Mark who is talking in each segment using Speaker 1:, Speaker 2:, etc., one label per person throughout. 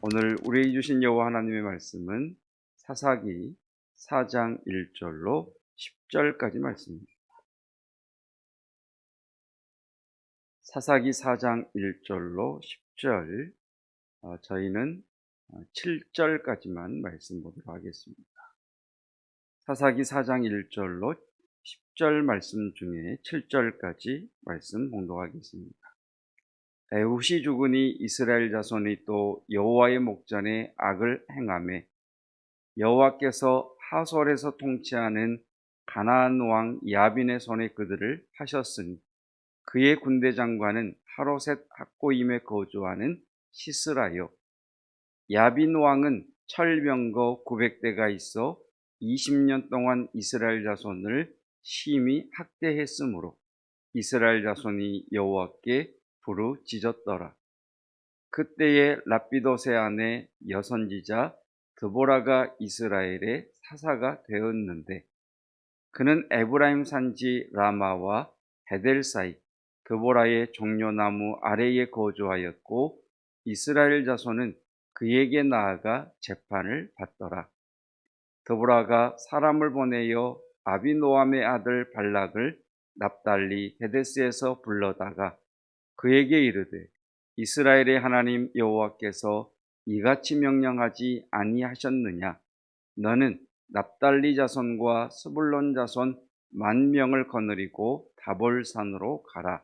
Speaker 1: 오늘 우리 주신 여호와 하나님의 말씀은 사사기 4장 1절로 10절까지 말씀입니다. 사사기 4장 1절로 10절 어, 저희는 7절까지만 말씀 보도록 하겠습니다. 사사기 4장 1절로 10절 말씀 중에 7절까지 말씀 봉독하겠습니다. 에훗이 죽으니 이스라엘 자손이 또 여호와의 목전에 악을 행하매 여호와께서 하솔에서 통치하는 가나안 왕 야빈의 손에 그들을 하셨으니 그의 군대 장관은 하로셋 학고임에 거주하는 시스라요. 야빈 왕은 철병거 900대가 있어 20년 동안 이스라엘 자손을 심히 학대했으므로 이스라엘 자손이 여호와께 부르짖었더라. 그때에 라피도세 아내 여선지자 드보라가 이스라엘의 사사가 되었는데 그는 에브라임 산지 라마와 베델 사이 드보라의 종려나무 아래에 거주하였고 이스라엘 자손은 그에게 나아가 재판을 받더라. 드보라가 사람을 보내어 아비노함의 아들 발락을 납달리 베데스에서 불러다가 그에게 이르되 이스라엘의 하나님 여호와께서 이같이 명령하지 아니하셨느냐 너는 납달리 자손과 스불론 자손 만 명을 거느리고 다볼산으로 가라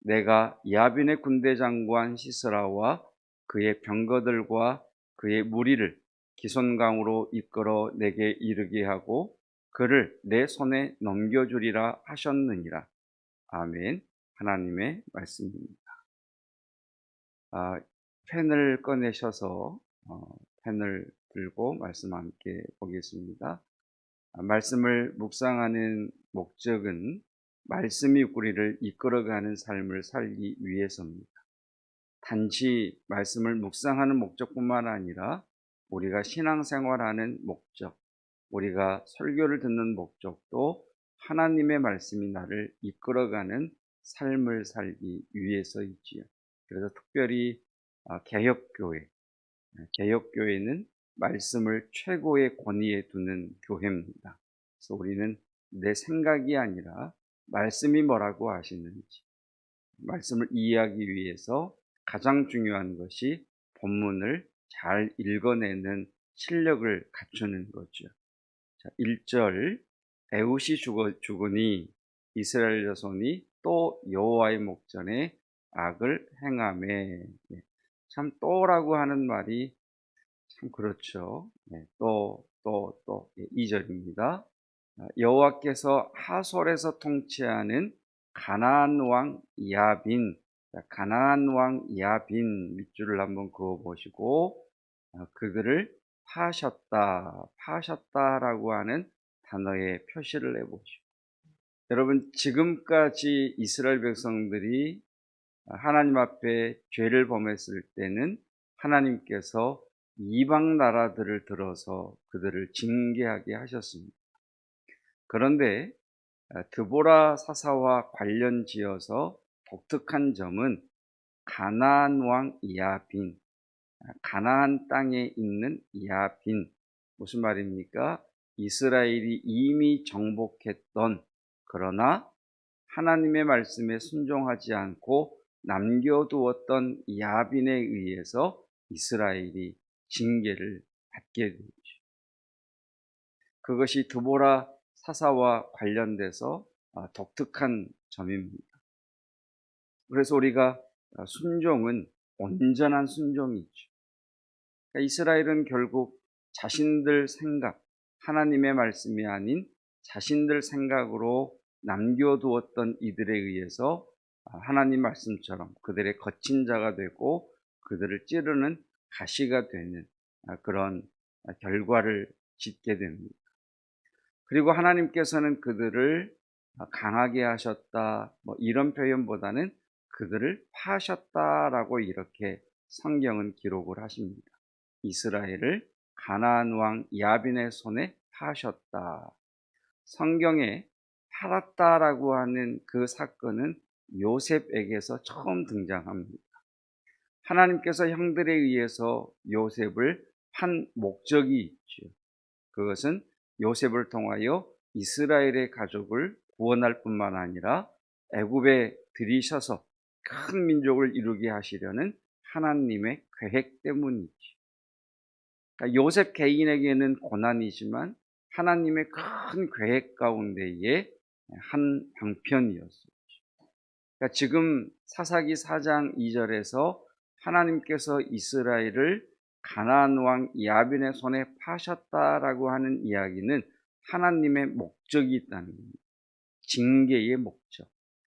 Speaker 1: 내가 야빈의 군대 장관 시스라와 그의 병거들과 그의 무리를 기손강으로 이끌어 내게 이르게 하고 그를 내 손에 넘겨주리라 하셨느니라. 아멘. 하나님의 말씀입니다. 아, 펜을 꺼내셔서 어, 펜을 들고 말씀 함께 보겠습니다. 아, 말씀을 묵상하는 목적은 말씀이 우리를 이끌어가는 삶을 살기 위해서입니다. 단지 말씀을 묵상하는 목적뿐만 아니라 우리가 신앙생활하는 목적, 우리가 설교를 듣는 목적도 하나님의 말씀이 나를 이끌어가는 삶을 살기 위해서이지요. 그래서 특별히 아, 개혁교회, 네, 개혁교회는 말씀을 최고의 권위에 두는 교회입니다. 그래서 우리는 내 생각이 아니라 말씀이 뭐라고 하시는지, 말씀을 이해하기 위해서 가장 중요한 것이 본문을 잘 읽어내는 실력을 갖추는 거죠. 자, 1절 에웃이 죽어, 죽으니 이스라엘 자손이 또 여호와의 목전에 악을 행함에 예. 참 또라고 하는 말이 참 그렇죠. 네, 또, 또, 또, 예, 2절입니다. 아, 여호와께서 하솔에서 통치하는 가나안 왕 야빈, 가나안 왕 야빈 밑줄을 한번 그어 보시고 아, 그들을 파셨다, 파셨다라고 하는 단어에 표시를 해 보시고 여러분 지금까지 이스라엘 백성들이 하나님 앞에 죄를 범했을 때는 하나님께서 이방 나라들을 들어서 그들을 징계하게 하셨습니다. 그런데 드보라 사사와 관련 지어서 독특한 점은 가나안 왕 야빈, 가나안 땅에 있는 야빈 무슨 말입니까? 이스라엘이 이미 정복했던 그러나 하나님의 말씀에 순종하지 않고 남겨두었던 야빈에 의해서 이스라엘이 징계를 받게 되죠. 그것이 드보라 사사와 관련돼서 아, 독특한 점입니다. 그래서 우리가 순종은 온전한 순종이죠. 그러니까 이스라엘은 결국 자신들 생각, 하나님의 말씀이 아닌 자신들 생각으로 남겨두었던 이들에 의해서 하나님 말씀처럼 그들의 거친 자가 되고 그들을 찌르는 가시가 되는 그런 결과를 짓게 됩니다. 그리고 하나님께서는 그들을 강하게 하셨다, 뭐 이런 표현보다는 그들을 파셨다라고 이렇게 성경은 기록을 하십니다. 이스라엘을 가나안 왕 야빈의 손에 파셨다. 성경에 팔았다라고 하는 그 사건은 요셉에게서 처음 등장합니다. 하나님께서 형들에 의해서 요셉을 판 목적이 있죠. 그것은 요셉을 통하여 이스라엘의 가족을 구원할 뿐만 아니라 애굽에 들이셔서 큰 민족을 이루게 하시려는 하나님의 계획 때문이지. 그러니까 요셉 개인에게는 고난이지만 하나님의 큰 계획 가운데의 한 방편이었어요. 그러니까 지금 사사기 4장 2절에서 하나님께서 이스라엘을 가나안 왕 야빈의 손에 파셨다라고 하는 이야기는 하나님의 목적이 있다는 겁니다. 징계의 목적.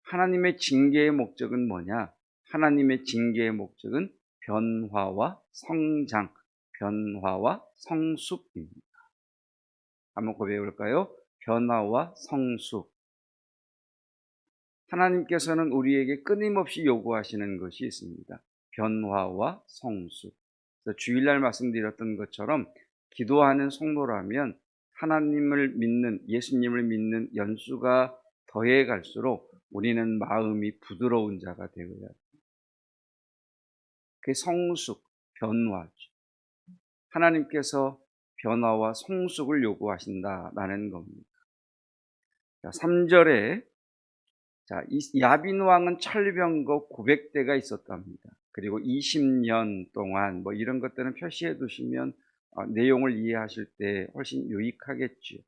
Speaker 1: 하나님의 징계의 목적은 뭐냐? 하나님의 징계의 목적은 변화와 성장, 변화와 성숙입니다. 한번 고백해 볼까요? 변화와 성숙. 하나님께서는 우리에게 끊임없이 요구하시는 것이 있습니다. 변화와 성숙. 주일날 말씀드렸던 것처럼 기도하는 성도라면 하나님을 믿는 예수님을 믿는 연수가 더해 갈수록 우리는 마음이 부드러운 자가 되어야. 그 성숙, 변화죠. 하나님께서 변화와 성숙을 요구하신다라는 겁니다. 자, 3절에 자, 야빈 왕은 철병거 900대가 있었답니다. 그리고 20년 동안 뭐 이런 것들은 표시해 두시면 어, 내용을 이해하실 때 훨씬 유익하겠죠.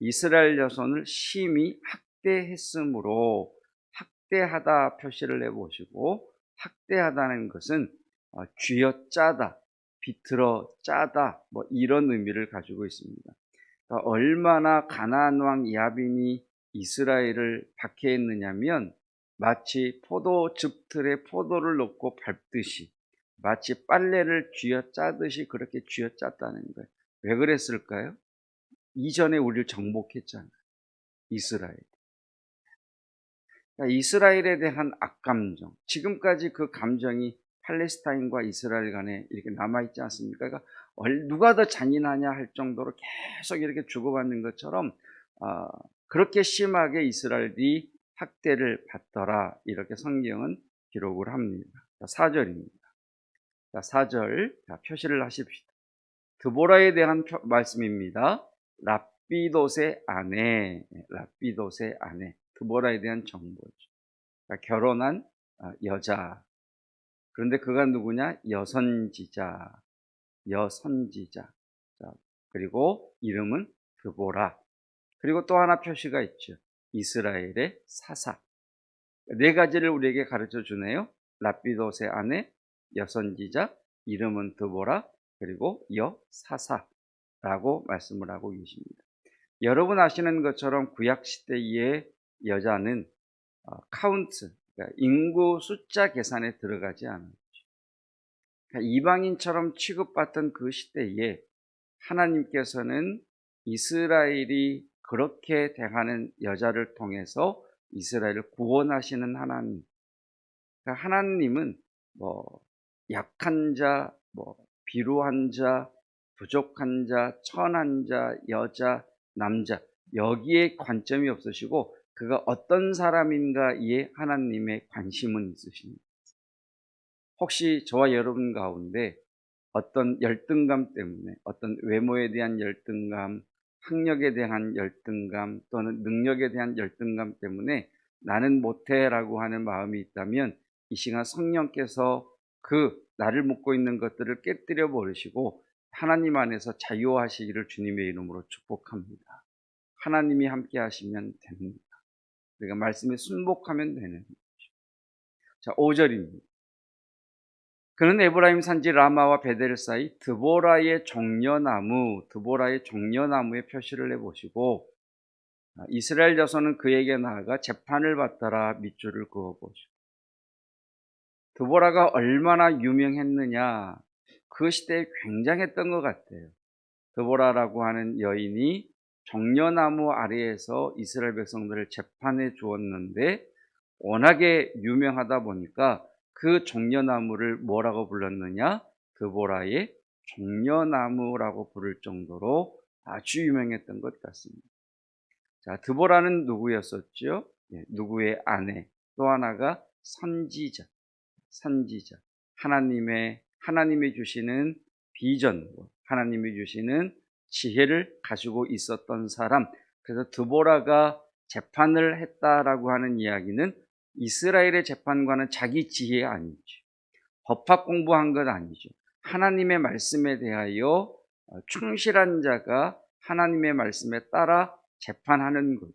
Speaker 1: 이스라엘 여선을 심히 학대했으므로 학대하다 표시를 해보시고 학대하다는 것은 어, 쥐어짜다, 비틀어 짜다 뭐 이런 의미를 가지고 있습니다. 그러니까 얼마나 가나안 왕 야빈이 이스라엘을 박해했느냐면 마치 포도 즙틀에 포도를 넣고 밟듯이 마치 빨래를 쥐어짜듯이 그렇게 쥐어짰다는 거예요. 왜 그랬을까요? 이전에 우리를 정복했잖아요. 이스라엘. 그러니까 이스라엘에 대한 악감정. 지금까지 그 감정이 팔레스타인과 이스라엘 간에 이렇게 남아있지 않습니까? 그러니까 누가 더 잔인하냐 할 정도로 계속 이렇게 주고받는 것처럼 어, 그렇게 심하게 이스라엘이 학대를 받더라 이렇게 성경은 기록을 합니다. 4절입니다. 자, 4절 자, 표시를 하십시다. 드보라에 대한 표, 말씀입니다. 랍비도세 아내, 랍비도세 아내, 드보라에 대한 정보죠. 그러니까 결혼한 어, 여자. 그런데 그가 누구냐? 여선지자, 여선지자. 자, 그리고 이름은 드보라. 그리고 또 하나 표시가 있죠. 이스라엘의 사사. 네 가지를 우리에게 가르쳐 주네요. 랍비도세 아내, 여선지자, 이름은 드보라, 그리고 여사사라고 말씀을 하고 계십니다. 여러분 아시는 것처럼 구약 시대의 여자는 어, 카운트, 그러니까 인구 숫자 계산에 들어가지 않았죠. 그러니까 이방인처럼 취급받던 그 시대에 하나님께서는 이스라엘이 그렇게 대하는 여자를 통해서 이스라엘을 구원하시는 하나님. 그러니까 하나님은 뭐 약한 자, 뭐 비루한 자, 부족한 자, 천한 자, 여자, 남자 여기에 관점이 없으시고 그가 어떤 사람인가에 하나님의 관심은 있으십니다. 혹시 저와 여러분 가운데 어떤 열등감 때문에 어떤 외모에 대한 열등감, 학력에 대한 열등감 또는 능력에 대한 열등감 때문에 나는 못해라고 하는 마음이 있다면 이 시간 성령께서 그 나를 묶고 있는 것들을 깨뜨려 버리시고 하나님 안에서 자유하시기를 주님의 이름으로 축복합니다. 하나님이 함께 하시면 됩니다. 우리가 말씀에 순복하면 되는 거죠. 자, 5절입니다. 그는 에브라임 산지 라마와 베델 사이 드보라의 종려나무, 드보라의 종려나무의 표시를 해보시고 아, 이스라엘 자손은 그에게 나아가 재판을 받더라 밑줄을 그어보시고 드보라가 얼마나 유명했느냐 그 시대에 굉장했던 것 같아요. 드보라라고 하는 여인이 종려나무 아래에서 이스라엘 백성들을 재판해 주었는데 워낙에 유명하다 보니까 그 종려나무를 뭐라고 불렀느냐? 드보라의 종려나무라고 부를 정도로 아주 유명했던 것 같습니다. 자, 드보라는 누구였었죠? 예, 누구의 아내. 또 하나가 선지자. 선지자. 하나님의 하나님이 주시는 비전, 하나님이 주시는 지혜를 가지고 있었던 사람. 그래서 드보라가 재판을 했다라고 하는 이야기는 이스라엘의 재판관은 자기 지혜 아니죠. 법학 공부한 것 아니죠. 하나님의 말씀에 대하여 어, 충실한 자가 하나님의 말씀에 따라 재판하는 거죠.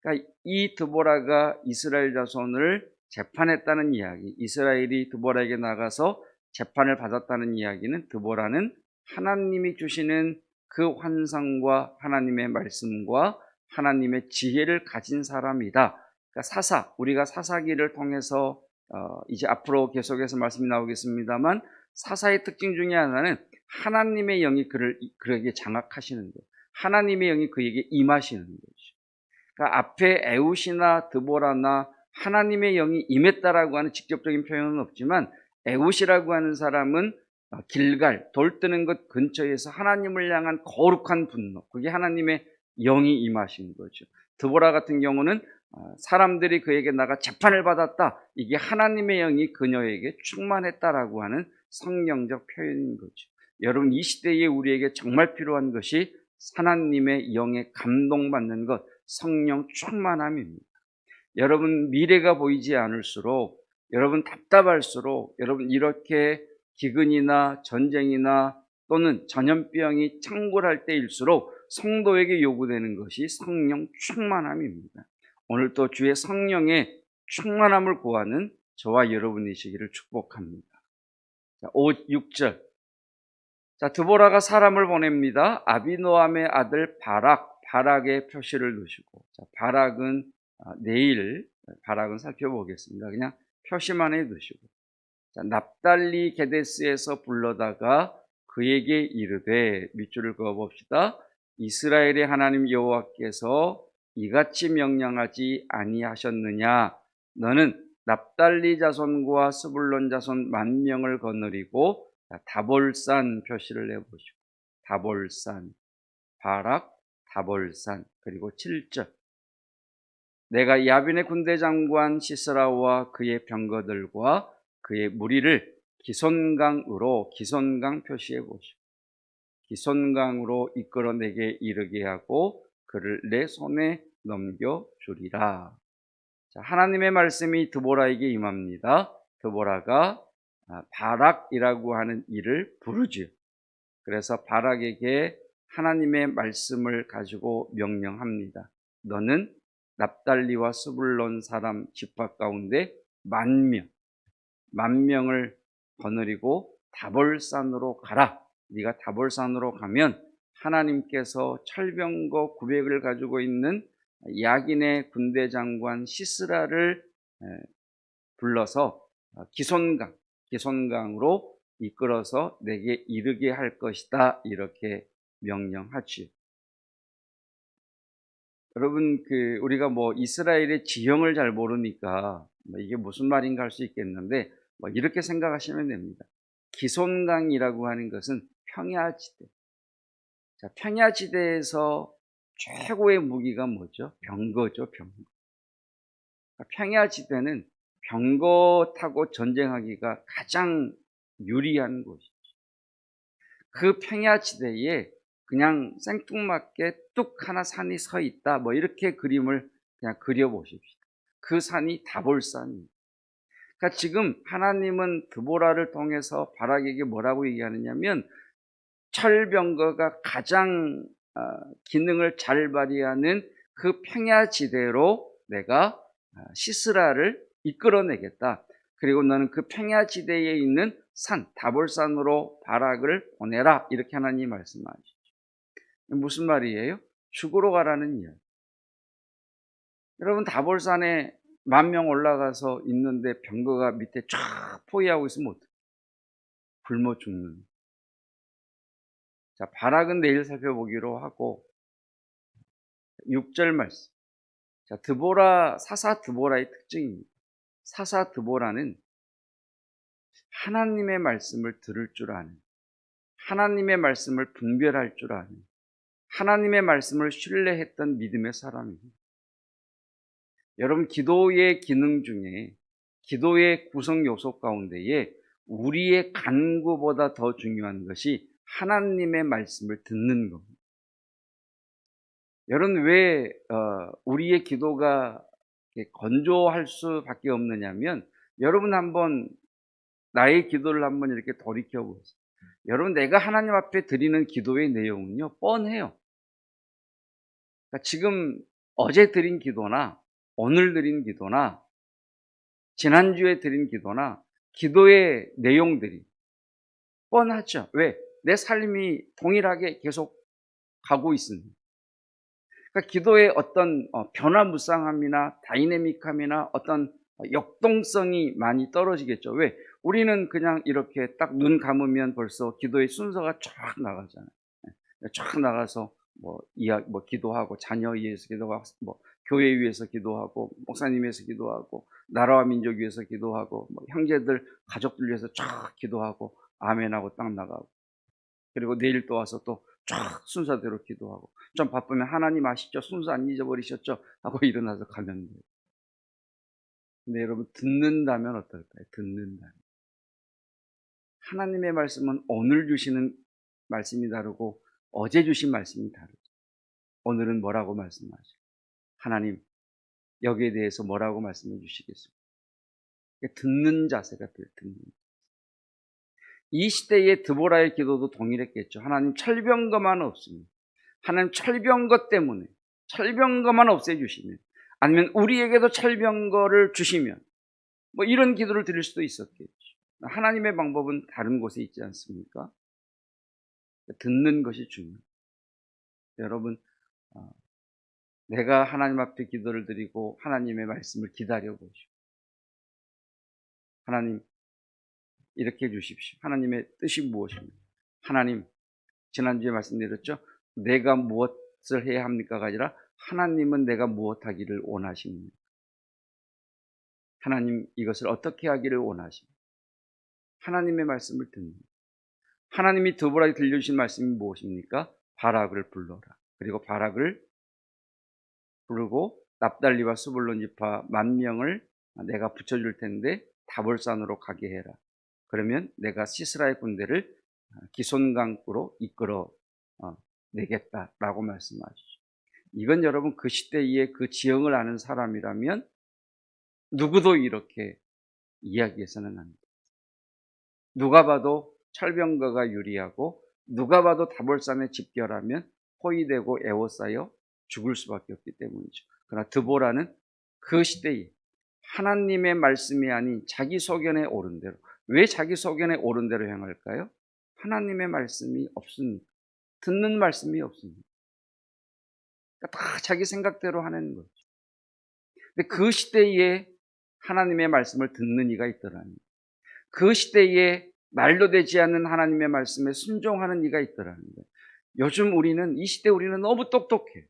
Speaker 1: 그러니까 이 드보라가 이스라엘 자손을 재판했다는 이야기, 이스라엘이 드보라에게 나가서 재판을 받았다는 이야기는 드보라는 하나님이 주시는 그 환상과 하나님의 말씀과 하나님의 지혜를 가진 사람이다. 그러니까 사사, 우리가 사사기를 통해서 어, 이제 앞으로 계속해서 말씀이 나오겠습니다만 사사의 특징 중에 하나는 하나님의 영이 그를 그에게 장악하시는 거예요. 하나님의 영이 그에게 임하시는 거죠. 그러니까 앞에 에웃이나 드보라나 하나님의 영이 임했다라고 하는 직접적인 표현은 없지만 에웃이라고 하는 사람은 어, 길갈 돌 뜨는 것 근처에서 하나님을 향한 거룩한 분노 그게 하나님의 영이 임하신 거죠. 드보라 같은 경우는 어, 사람들이 그에게 나가 재판을 받았다. 이게 하나님의 영이 그녀에게 충만했다라고 하는 성경적 표현인 거죠. 여러분 이 시대에 우리에게 정말 필요한 것이 하나님의 영에 감동받는 것, 성령 충만함입니다. 여러분 미래가 보이지 않을수록 여러분 답답할수록 여러분 이렇게 기근이나 전쟁이나 또는 전염병이 창궐할 때일수록 성도에게 요구되는 것이 성령 충만함입니다. 오늘 또 주의 성령의 충만함을 구하는 저와 여러분이시기를 축복합니다. 자, 5, 6절. 자, 드보라가 사람을 보냅니다. 아비노함의 아들 바락, 바락의 표시를 두시고. 자, 바락은 아, 내일 바락은 살펴보겠습니다. 그냥 표시만 해 두시고. 자, 납달리 게데스에서 불러다가 그에게 이르되 밑줄을 그어 봅시다. 이스라엘의 하나님 여호와께서 이같이 명령하지 아니하셨느냐? 너는 납달리 자손과 스불론 자손 만 명을 거느리고 다볼산 표시를 내보시고 다볼산 바락 다볼산 그리고 7절. 내가 야빈의 군대 장관 시스라와 그의 병거들과 그의 무리를 기손강으로 기손강 표시해 보시고 기손강으로 이끌어 내게 이르게 하고 그를 내 손에 넘겨 주리라. 자, 하나님의 말씀이 드보라에게 임합니다. 드보라가 아, 바락이라고 하는 이를 부르죠. 그래서 바락에게 하나님의 말씀을 가지고 명령합니다. 너는 납달리와 스불론 사람 집합 가운데 만 명, 만 명을 거느리고 다볼산으로 가라. 네가 다볼산으로 가면 하나님께서 철병거 900을 가지고 있는 야긴의 군대 장관 시스라를 불러서 어, 기손강, 기손강으로 이끌어서 내게 이르게 할 것이다. 이렇게 명령하지요. 여러분, 그, 우리가 뭐 이스라엘의 지형을 잘 모르니까 뭐 이게 무슨 말인가 할 수 있겠는데 뭐 이렇게 생각하시면 됩니다. 기손강이라고 하는 것은 평야지대. 자, 평야지대에서 최고의 무기가 뭐죠? 병거죠, 병거. 그러니까 평야지대는 병거 타고 전쟁하기가 가장 유리한 곳이죠. 그 평야지대에 그냥 생뚱맞게 뚝 하나 산이 서 있다. 뭐 이렇게 그림을 그냥 그려보십시오. 그 산이 다볼산입니다. 그러니까 지금 하나님은 드보라를 통해서 바락에게 뭐라고 얘기하느냐면 철병거가 가장 어, 기능을 잘 발휘하는 그 평야지대로 내가 어, 시스라를 이끌어내겠다. 그리고 너는 그 평야지대에 있는 산, 다볼산으로 바락을 보내라. 이렇게 하나님 말씀하시죠. 무슨 말이에요? 죽으러 가라는 이야기. 여러분, 다볼산에 만 명 올라가서 있는데 병거가 밑에 쫙 포위하고 있으면 어떡해? 굶어 죽는. 자, 바락은 내일 살펴보기로 하고 6절 말씀. 자, 드보라 사사 드보라의 특징입니다. 사사 드보라는 하나님의 말씀을 들을 줄 아는 하나님의 말씀을 분별할 줄 아는 하나님의 말씀을 신뢰했던 믿음의 사람입니다. 여러분 기도의 기능 중에 기도의 구성 요소 가운데에 우리의 간구보다 더 중요한 것이 하나님의 말씀을 듣는 겁니다. 여러분 왜 어, 우리의 기도가 건조할 수밖에 없느냐면 여러분 한번 나의 기도를 한번 이렇게 돌이켜 보세요. 여러분 내가 하나님 앞에 드리는 기도의 내용은요 뻔해요. 그러니까 지금 어제 드린 기도나 오늘 드린 기도나 지난주에 드린 기도나 기도의 내용들이 뻔하죠. 왜? 내 삶이 동일하게 계속 가고 있습니다. 그러니까 기도의 어떤 어, 변화무쌍함이나 다이내믹함이나 어떤 역동성이 많이 떨어지겠죠. 왜? 우리는 그냥 이렇게 딱 눈 감으면 벌써 기도의 순서가 쫙 나가잖아요. 네, 쫙 나가서 뭐 이야기, 뭐 기도하고 자녀 위해서 기도하고 뭐 교회 위해서 기도하고 목사님 위해서 기도하고 나라와 민족 위해서 기도하고 뭐 형제들 가족들 위해서 쫙 기도하고 아멘하고 딱 나가고 그리고 내일 또 와서 또 쫙 순서대로 기도하고 좀 바쁘면 하나님 아시죠 순서 안 잊어버리셨죠 하고 일어나서 가면 돼요. 근데 여러분 듣는다면 어떨까요? 듣는다면 하나님의 말씀은 오늘 주시는 말씀이 다르고 어제 주신 말씀이 다르죠. 오늘은 뭐라고 말씀하죠? 하나님 여기에 대해서 뭐라고 말씀해 주시겠습니까? 듣는 자세가 될 듣는. 이 시대의 드보라의 기도도 동일했겠죠. 하나님 철병거만 없습니다. 하나님 철병거 때문에 철병거만 없애주시면 아니면 우리에게도 철병거를 주시면 뭐 이런 기도를 드릴 수도 있었겠죠. 하나님의 방법은 다른 곳에 있지 않습니까? 듣는 것이 중요해요. 여러분, 어, 내가 하나님 앞에 기도를 드리고 하나님의 말씀을 기다려 보시오. 하나님, 이렇게 해 주십시오. 하나님의 뜻이 무엇입니까? 하나님, 지난주에 말씀드렸죠? 내가 무엇을 해야 합니까가 아니라 하나님은 내가 무엇 하기를 원하십니까? 하나님 이것을 어떻게 하기를 원하십니까? 하나님의 말씀을 듣는 하나님이 드보라에 들려주신 말씀이 무엇입니까? 바락을 불러라. 그리고 바락을 부르고 납달리와 수불론 지파 만 명을 내가 붙여줄 텐데 다볼산으로 가게 해라. 그러면 내가 시스라의 군대를 기손강구로 이끌어 어, 내겠다라고 말씀하시죠. 이건 여러분 그 시대의 그 지형을 아는 사람이라면 누구도 이렇게 이야기해서는 안 돼요. 누가 봐도 철병거가 유리하고 누가 봐도 다볼산에 집결하면 포위되고 애워싸여 죽을 수밖에 없기 때문이죠. 그러나 드보라는 그 시대에 하나님의 말씀이 아닌 자기 소견에 옳은 대로 왜 자기 소견에 옳은 대로 행할까요? 하나님의 말씀이 없습니다. 듣는 말씀이 없습니다. 그러니까 다 자기 생각대로 하는 거죠. 근데 그 시대에 하나님의 말씀을 듣는 이가 있더라니. 그 시대에 말도 되지 않는 하나님의 말씀에 순종하는 이가 있더라는 거예요. 요즘 우리는 이 시대 우리는 너무 똑똑해.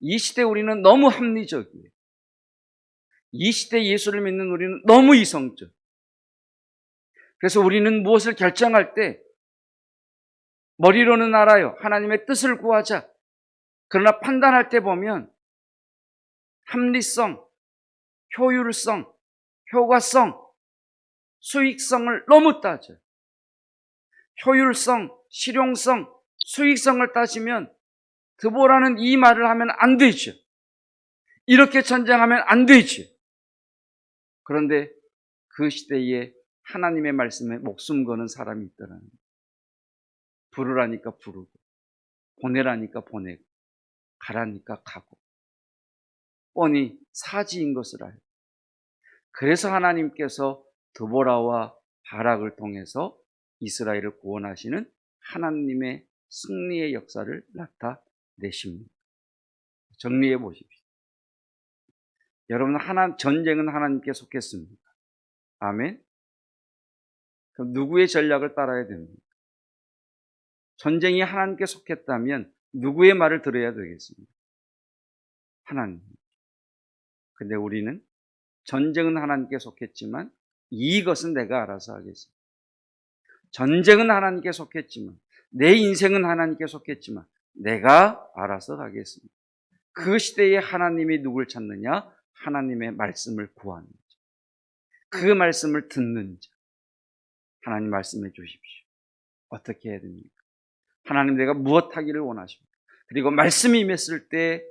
Speaker 1: 이 시대 우리는 너무 합리적이에요. 이 시대 예수를 믿는 우리는 너무 이성적. 그래서 우리는 무엇을 결정할 때 머리로는 알아요. 하나님의 뜻을 구하자. 그러나 판단할 때 보면 합리성, 효율성, 효과성, 수익성을 너무 따져. 효율성, 실용성, 수익성을 따지면 드보라는 이 말을 하면 안 되죠. 이렇게 전쟁하면 안 되죠. 그런데 그 시대에 하나님의 말씀에 목숨 거는 사람이 있더라는 거예요. 부르라니까 부르고, 보내라니까 보내고, 가라니까 가고, 뻔히 사지인 것을 알고. 그래서 하나님께서 드보라와 바락을 통해서 이스라엘을 구원하시는 하나님의 승리의 역사를 나타내십니다. 정리해 보십시오. 여러분, 하나, 전쟁은 하나님께 속했습니다. 아멘. 그럼 누구의 전략을 따라야 됩니까? 전쟁이 하나님께 속했다면 누구의 말을 들어야 되겠습니까? 하나님. 근데 우리는 전쟁은 하나님께 속했지만 이것은 내가 알아서 하겠습니다. 전쟁은 하나님께 속했지만, 내 인생은 하나님께 속했지만, 내가 알아서 하겠습니다. 그 시대에 하나님이 누굴 찾느냐? 하나님의 말씀을 구하는 거죠. 그 말씀을 듣는 자. 하나님 말씀해 주십시오. 어떻게 해야 됩니까? 하나님 내가 무엇 하기를 원하십니까? 그리고 말씀이 임했을 때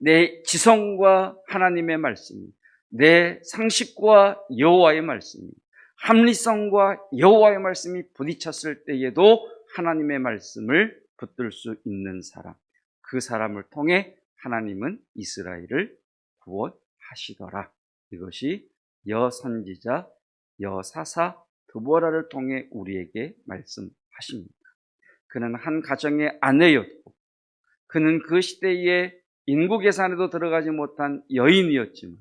Speaker 1: 내 지성과 하나님의 말씀이 내 상식과 여호와의 말씀이 합리성과 여호와의 말씀이 부딪혔을 때에도 하나님의 말씀을 붙들 수 있는 사람 그 사람을 통해 하나님은 이스라엘을 구원하시더라 이것이 여선지자 여사사 드보라를 통해 우리에게 말씀하십니다 그는 한 가정의 아내였고 그는 그 시대에 인구 계산에도 들어가지 못한 여인이었지만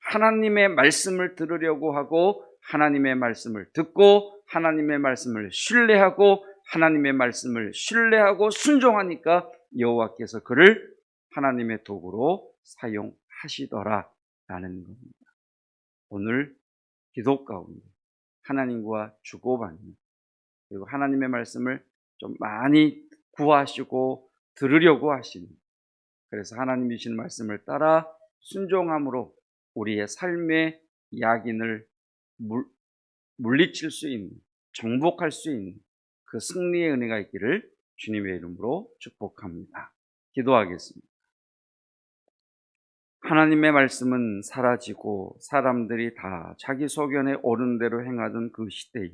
Speaker 1: 하나님의 말씀을 들으려고 하고 하나님의 말씀을 듣고 하나님의 말씀을 신뢰하고 하나님의 말씀을 신뢰하고 순종하니까 여호와께서 그를 하나님의 도구로 사용하시더라라는 겁니다. 오늘 기도 가운데 하나님과 주고받는 그리고 하나님의 말씀을 좀 많이 구하시고 들으려고 하시는 그래서 하나님이 주신 말씀을 따라 순종함으로 우리의 삶의 약인을 물, 물리칠 수 있는 정복할 수 있는 그 승리의 은혜가 있기를 주님의 이름으로 축복합니다. 기도하겠습니다. 하나님의 말씀은 사라지고 사람들이 다 자기 소견에 옳은 대로 행하던 그 시대에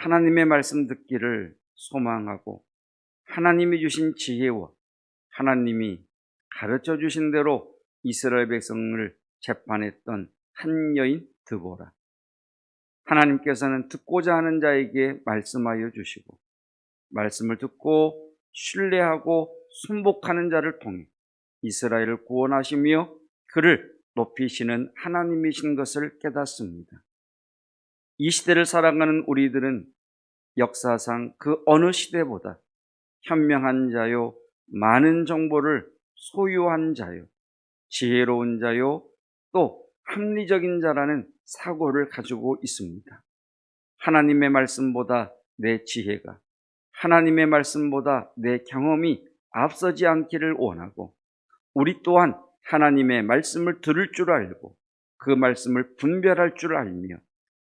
Speaker 1: 하나님의 말씀 듣기를 소망하고 하나님이 주신 지혜와 하나님이 가르쳐 주신 대로 이스라엘 백성을 재판했던 한 여인 드보라. 하나님께서는 듣고자 하는 자에게 말씀하여 주시고 말씀을 듣고 신뢰하고 순복하는 자를 통해 이스라엘을 구원하시며 그를 높이시는 하나님이신 것을 깨닫습니다. 이 시대를 살아가는 우리들은 역사상 그 어느 시대보다 현명한 자요, 많은 정보를 소유한 자요, 지혜로운 자요, 또 합리적인 자라는 사고를 가지고 있습니다. 하나님의 말씀보다 내 지혜가, 하나님의 말씀보다 내 경험이 앞서지 않기를 원하고, 우리 또한 하나님의 말씀을 들을 줄 알고, 그 말씀을 분별할 줄 알며,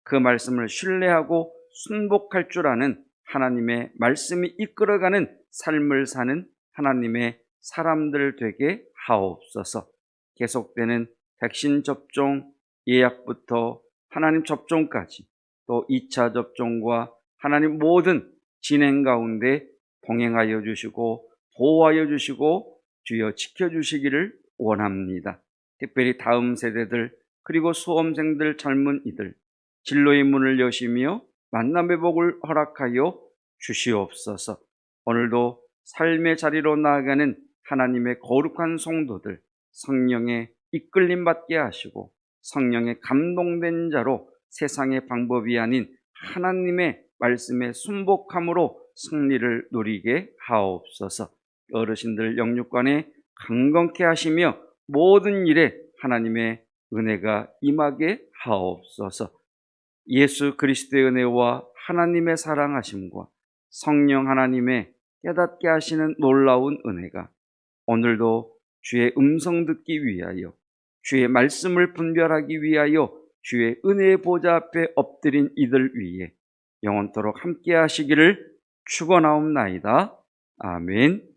Speaker 1: 그 말씀을 신뢰하고 순복할 줄 아는 하나님의 말씀이 이끌어가는 삶을 사는 하나님의 사람들 되게 하옵소서. 계속되는 백신 접종 예약부터 하나님 접종까지 또 2차 접종과 하나님 모든 진행 가운데 동행하여 주시고 보호하여 주시고 주여 지켜 주시기를 원합니다. 특별히 다음 세대들 그리고 수험생들 젊은 이들 진로의 문을 여시며 만남의 복을 허락하여 주시옵소서. 오늘도 삶의 자리로 나아가는 하나님의 거룩한 성도들 성령의 이끌림 받게 하시고 성령의 감동된 자로 세상의 방법이 아닌 하나님의 말씀에 순복함으로 승리를 누리게 하옵소서. 어르신들 영육관에 강건케 하시며 모든 일에 하나님의 은혜가 임하게 하옵소서. 예수 그리스도의 은혜와 하나님의 사랑하심과 성령 하나님의 깨닫게 하시는 놀라운 은혜가 오늘도 주의 음성 듣기 위하여 주의 말씀을 분별하기 위하여 주의 은혜의 보좌 앞에 엎드린 이들 위에 영원토록 함께 하시기를 축원하옵나이다. 아멘.